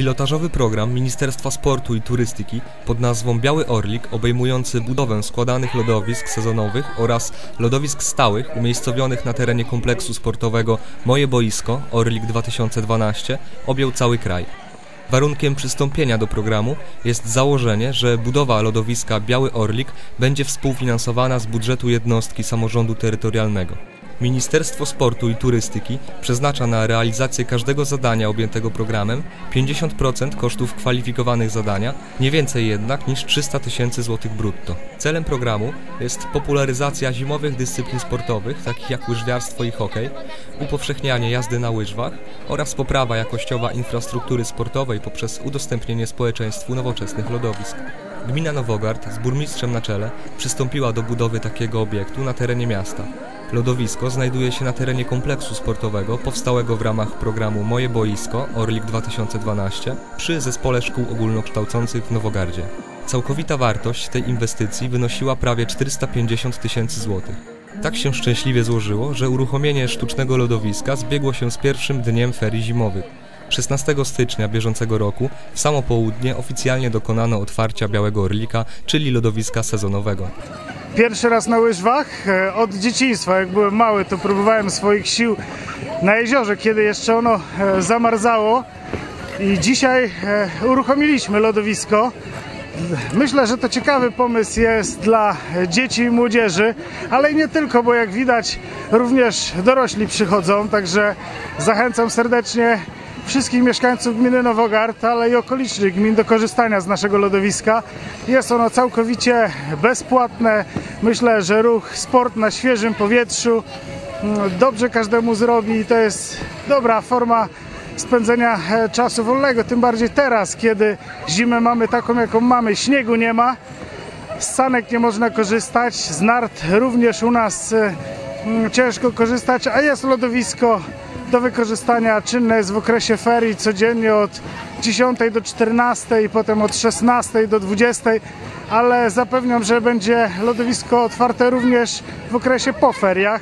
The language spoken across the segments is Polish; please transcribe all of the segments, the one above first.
Pilotażowy program Ministerstwa Sportu i Turystyki pod nazwą Biały Orlik, obejmujący budowę składanych lodowisk sezonowych oraz lodowisk stałych umiejscowionych na terenie kompleksu sportowego Moje Boisko Orlik 2012, objął cały kraj. Warunkiem przystąpienia do programu jest założenie, że budowa lodowiska Biały Orlik będzie współfinansowana z budżetu jednostki samorządu terytorialnego. Ministerstwo Sportu i Turystyki przeznacza na realizację każdego zadania objętego programem 50% kosztów kwalifikowanych zadania, nie więcej jednak niż 300 tysięcy złotych brutto. Celem programu jest popularyzacja zimowych dyscyplin sportowych, takich jak łyżwiarstwo i hokej, upowszechnianie jazdy na łyżwach oraz poprawa jakościowa infrastruktury sportowej poprzez udostępnienie społeczeństwu nowoczesnych lodowisk. Gmina Nowogard z burmistrzem na czele przystąpiła do budowy takiego obiektu na terenie miasta. Lodowisko znajduje się na terenie kompleksu sportowego powstałego w ramach programu Moje Boisko Orlik 2012 przy Zespole Szkół Ogólnokształcących w Nowogardzie. Całkowita wartość tej inwestycji wynosiła prawie 450 tysięcy złotych. Tak się szczęśliwie złożyło, że uruchomienie sztucznego lodowiska zbiegło się z pierwszym dniem ferii zimowych. 16 stycznia bieżącego roku w samo południe oficjalnie dokonano otwarcia Białego Orlika, czyli lodowiska sezonowego. Pierwszy raz na łyżwach e, od dzieciństwa. Jak byłem mały, to próbowałem swoich sił na jeziorze, kiedy jeszcze ono e, zamarzało. I dzisiaj e, uruchomiliśmy lodowisko. Myślę, że to ciekawy pomysł jest dla dzieci i młodzieży, ale i nie tylko, bo jak widać również dorośli przychodzą, także zachęcam serdecznie wszystkich mieszkańców gminy Nowogard, ale i okolicznych gmin do korzystania z naszego lodowiska. Jest ono całkowicie bezpłatne. Myślę, że ruch, sport na świeżym powietrzu mm, dobrze każdemu zrobi i to jest dobra forma spędzenia e, czasu wolnego, tym bardziej teraz, kiedy zimę mamy taką, jaką mamy, śniegu nie ma, z sanek nie można korzystać, z nart również u nas e, mm, ciężko korzystać, a jest lodowisko do wykorzystania czynne jest w okresie ferii codziennie od 10 do 14 i potem od 16 do 20, ale zapewniam, że będzie lodowisko otwarte również w okresie po feriach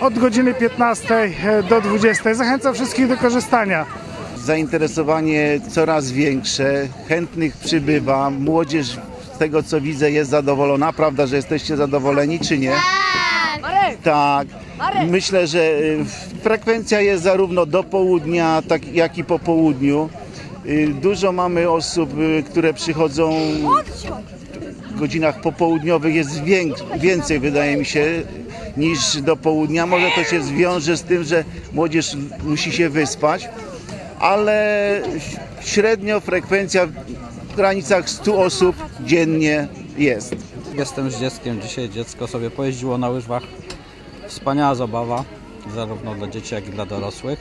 od godziny 15 do 20. Zachęcam wszystkich do korzystania. Zainteresowanie coraz większe, chętnych przybywa, młodzież z tego co widzę jest zadowolona. Prawda, że jesteście zadowoleni czy nie? Tak. Myślę, że y, frekwencja jest zarówno do południa, tak jak i po południu. Y, Dużo mamy osób, y, które przychodzą w godzinach popołudniowych jest więcej, wydaje mi się, niż do południa. Może to się zwiąże z tym, że młodzież musi się wyspać, ale średnio frekwencja w granicach 100 osób dziennie jest. Jestem z dzieckiem. Dzisiaj dziecko sobie pojeździło na łyżwach. Wspaniała zabawa, zarówno dla dzieci, jak i dla dorosłych.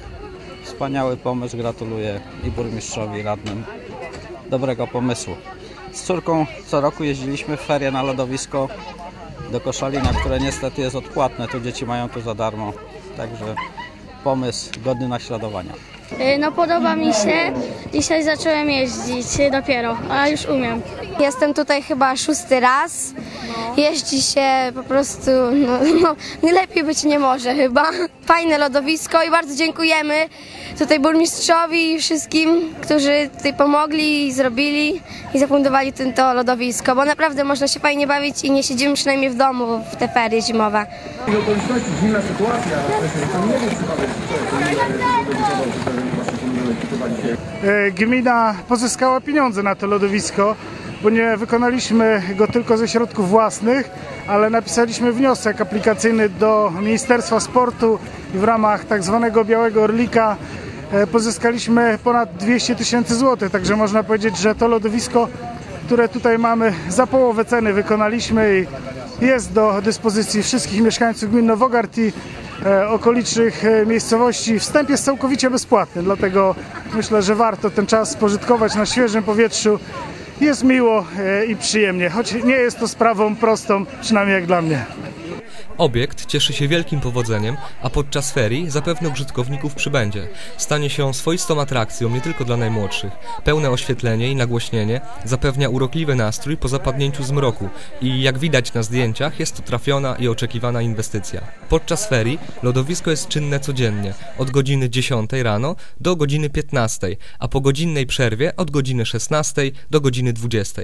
Wspaniały pomysł. Gratuluję i burmistrzowi, i radnym. Dobrego pomysłu. Z córką co roku jeździliśmy w ferie na lodowisko do Koszalina, które niestety jest odpłatne. Tu dzieci mają tu za darmo. Także pomysł godny naśladowania. Y, No podoba mi się. Dzisiaj zacząłem jeździć y, dopiero, a już umiem. Jestem tutaj chyba szósty raz. Jeździ się po prostu, no, no lepiej być nie może chyba. Fajne lodowisko i bardzo dziękujemy tutaj burmistrzowi i wszystkim, którzy tutaj pomogli i zrobili i zafundowali ten to lodowisko, bo naprawdę można się fajnie bawić i nie siedzimy przynajmniej w domu w te ferie zimowe. E, Gmina pozyskała pieniądze na to lodowisko, bo nie wykonaliśmy go tylko ze środków własnych, ale napisaliśmy wniosek aplikacyjny do Ministerstwa Sportu i w ramach tak zwanego Białego Orlika e, pozyskaliśmy ponad 200 tysięcy złotych, także można powiedzieć, że to lodowisko, które tutaj mamy za połowę ceny wykonaliśmy i jest do dyspozycji wszystkich mieszkańców gmin Nowogard i e, okolicznych e, miejscowości. Wstęp jest całkowicie bezpłatny, dlatego myślę, że warto ten czas spożytkować na świeżym powietrzu. Jest miło e, i przyjemnie, choć nie jest to sprawą prostą, przynajmniej jak dla mnie. Obiekt cieszy się wielkim powodzeniem, a podczas ferii zapewne użytkowników przybędzie. Stanie się swoistą atrakcją nie tylko dla najmłodszych. Pełne oświetlenie i nagłośnienie zapewnia urokliwy nastrój po zapadnięciu zmroku i jak widać na zdjęciach jest to trafiona i oczekiwana inwestycja. Podczas ferii lodowisko jest czynne codziennie od godziny 10 rano do godziny 15, a po godzinnej przerwie od godziny 16 do godziny 20.